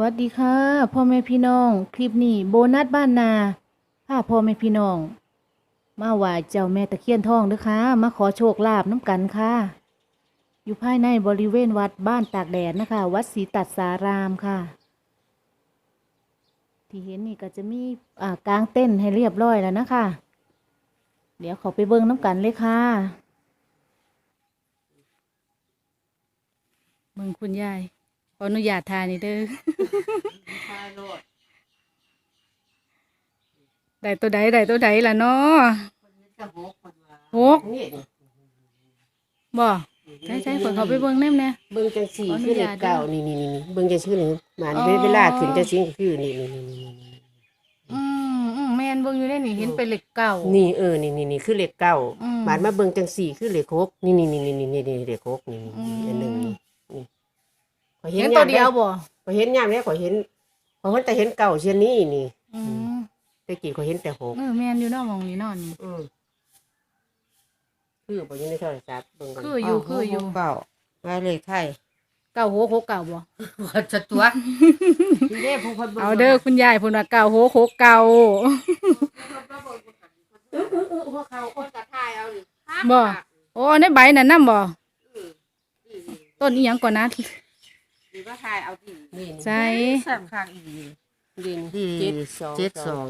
วัสดีค่ะพ่อแม่พี่น้อง คลิปนี้โบนัสบ้านนาพาพ่อแม่พี่น้อง มาไหว้เจ้าแม่ตะเคียนทองเด้อค่ะมาขอโชคลาภน้ำกันค่ะ อยู่ภายในบริเวณวัดบ้านตากแดดนะคะ วัดศรีตัดสารามค่ะ ที่เห็นนี่ก็จะมีอ่ากางเต้นให้เรียบร้อยแล้วนะคะ เดี๋ยวขาไปเบิ่งน้ำกันเลยค่ะเบิ่งคุณยาย ออนุญาตทานนี่เด้อได้ตัวใดได้ตัวใดล่ะเนาะหกบ่ใช่ใช่เปิดเขาไปเบิ่งแนมแน่ เบิ่งจังสี่ขออนุคือเลญาขตเก่าเด้อนี่นี่นี่เบิ่งจังซี่นี่หมันอ๋อเวลาขึ้นจังซี่ก็คือนี่นี่นี่นี่อืมอืมแม่นเบิ่งอยู่ได้นี่เห็นเป็นเหล็กเก่านี่เออนี่นี่นี่คือเลขเก่าอืมบาดมาเบิ่งจังสี่คือเลขหกนี่นี่นี่นี่นี่นี่นี่เลขหกนี่อืมอันหนึงนี่นี่ ข้อยเห็นตัวเดียวบ่ข่อยเห็นยามนี้ข่อยเห็นข่อยเห็นแต่เห็นเก่าเช่นนี้นี่อืมแต่กี้ข่อยเห็นแต่หกเออแม่นอยู่เนาะหมองนี้เนาะนี่ อืมคือบ่อยู่ในโทรศัพท์เบิ่งกันคืออยู่คืออยู่ เก่าว่าเลขไทยเก่าโหกหกเก่าบ่ว่าจะตัวนี่เด้ผู้คนบิ่งเอาเด้อคุณยายเพิ่นว่าเก่าโหกหกเก่าเออเออเออหัวเขาคนกระทายเอานี่บ่โอ้ในใบนั่นนำบ่ต้นอีหยังก่อนนะ ดีว่าทายเอาดีนี่ใส่สามข้างอีดีดินเจ็ดสองเจ็ดสอง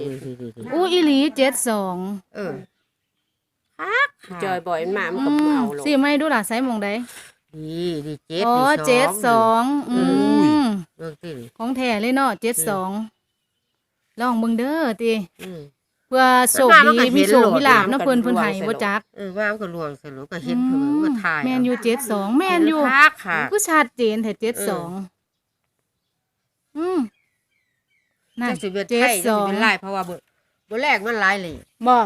อู้อีหลีเจ็ดสองเออจอยบ่อยมามันอืก็มเอาลงสิไม่ดูล่ะใส่หมองใดดีดีเจ็ดอ๋อดีเจ็ดสองอืมเบิ่งสิของแท้เลยเนาะเจ็ดสองลองเบิ่งเด้อติอืมเพื่อโชคมันดีก็เห็นมีโชคโหลดมีลาบมันเนาะก็เพิ่นเพิ่นให้รวมบ่จักเออว่ามันก็รวงสรุปก็เห็นเพิ่นก็ถ่ายแม่นอยู่เจ็ดสองแม่นอยู่คักค่ะผู้ชัดเจนแท้เจ็ดสองอืมนั่นจังสิเป็นเจ็ไทดยสจังอสิงเป็นลายเพราะว่าบ่บ่แรกมันหลายเลยบ่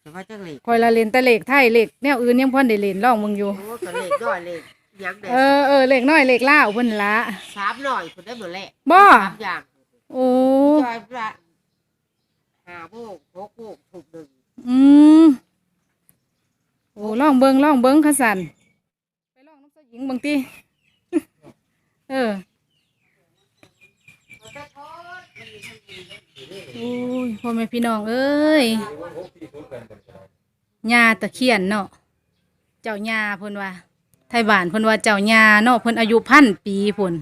แต่ว่าจังเลยคอยละเล่นแต่เลขไทยเลขแนวอื่นยังพ่นได้เล่นลองมึงอยู่โอ้ก็เลขย่อยเลขยังได้เออเออเลขน้อยเลขล่าวเพิ่นละสามหน่อยคุณได้บ่แรกบ่สามอย่างโอ้จอยละ ห้าโมงหกโมงถูกหนึ่งอืมโอ้ลองเบิ่งลองเบิ่งคัสันไปลองน้ำเสาหญิงเบิ่งติเออโอ้ยพ่อแม่พี่น้องเอ้ยยาตะเคียนเนาะเจ้ายาเพิ่นว่า ไทยบ้านเพิ่นว่าเจ้ายาเนาะเพิ่นอายุพันปีพุ่น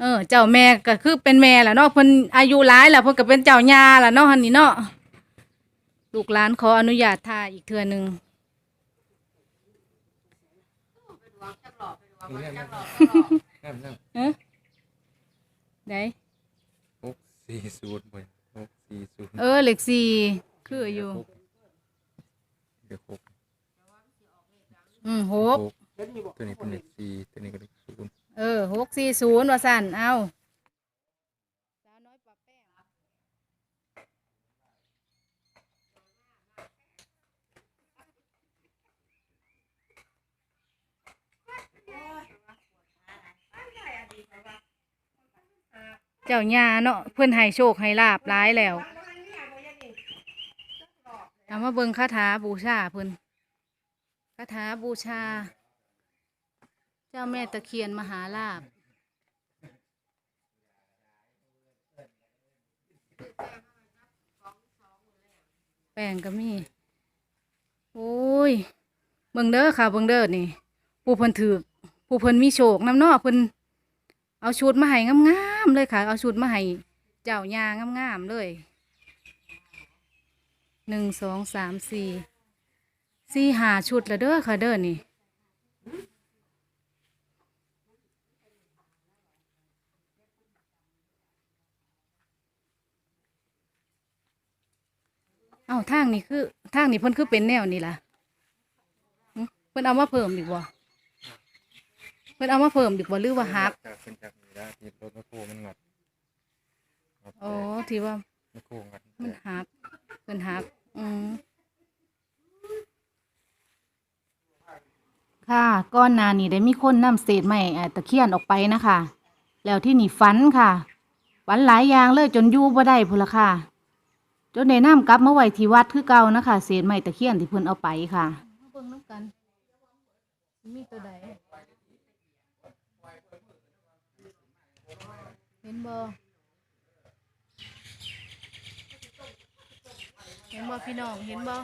เออ เจ้าแม่ก็คือเป็นแม่ล่ะเนาะเพิ่นอายุหลายแล้วเพิ่นก็เป็นเจ้ายาล่ะเนาะหั่นนี่เนาะลูกหลานขออนุญาตถ่ายอีกเทื่อหนึงนั่นนั่นเอ๊ะได้หกสี่ศูนย์ไปหกสี่ศูนย์เออเลขสี่คืออยู่เดี๋ยวหกอืมหกหกตัวนี้เป็นเลขสี่ตัวนี้ก็เลขศูนย์ เออหกสี่ศูนย์ว่าสั่นเอาเจ้าญาเนาะเพิ่อนให้โชคให้ลาบร้ายแล้วเอามาเบิ่งคาถาบูชาเพิ่อนคาถาบูชา จ้าแม่ตะเคียนมหาลาบแป้งก็มี โอ้ย เบิ่งเด้อค่ะเบิ่งเด้อนี่ ผู้เพิ่นถือผู้เพิ่นมีโชคนำเนาะเพิ่นเอาชุดมาให้งามๆเลยค่ะ เอาชุดมาให้เจ้ายางามๆเลยหนึ่งสองสามสี่สี่หาชุดล้วเด้อค่ะเด้อนี่ อ้าทางนี้คือทางนี้เพิ่นคือเป็นแนวนี้ล่ะหึเพิ่นเอามาเพิ่มอีกบ่เพิ่นเอามาเพิ่มอีกบ่หรือว่าหักจากเป็นจากนี้ได้ที่รถแมคโครมันงัดงัดอ๋อที่ว่าแมคโครงัดมันหักเพิ่นหักอืมค่ะก้อนหนานี่ได้มีคนนำเศษไม้เอ่อตะเคียนออกไปนะคะ แล้วที่นี่ฝันค่ะฝันหลายอย่างเลยจนอยู่บ่ได้พุ่นละค่ะ จนได้นำกลับมาไว้ที่วัดคือเก่านะคะเศษไม้ตะเคียนที่เพิ่นเอาไปค่ะมาเบิ่งน้ำกัน มีตัวใดเห็นบ่เห็นบ่พี่น้องเห็นบ่